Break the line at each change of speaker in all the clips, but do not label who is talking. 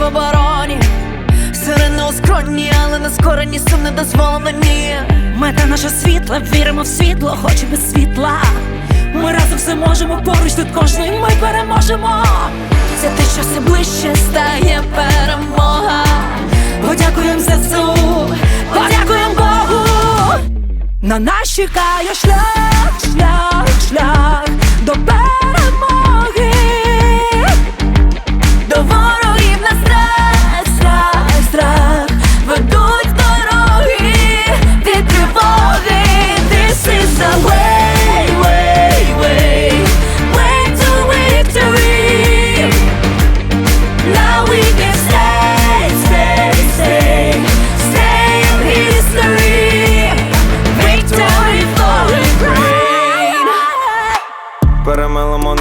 в обороні. Сирени оскронні, але не скорені, сум не дозволені.
Мета наша світла, віримо в світло, хоч без світла. Ми разом все можемо, поруч тут кожний ми переможемо.
Це те, що все ближче стає перемога.
Подякуємо ЗСУ, подякуємо Богу. На нас чекає шлях, шлях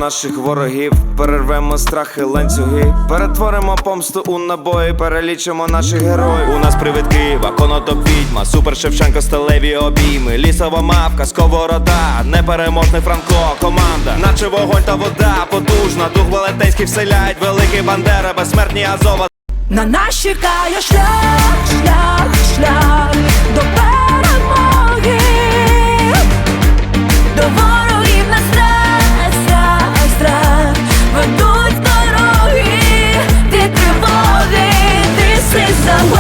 наших ворогів, перервемо страхи, ланцюги, перетворимо помсту у набої, перелічимо наших героїв. У нас привид Києва, конотоп відьма, супер Шевченко, сталеві обійми, лісова мавка, сковорода, непереможний Франко, команда, наче вогонь та вода, потужна, дух велетенський вселяють, великий бандера, безсмертні Азова.
На нас чекає шлях, шлях, шлях. someone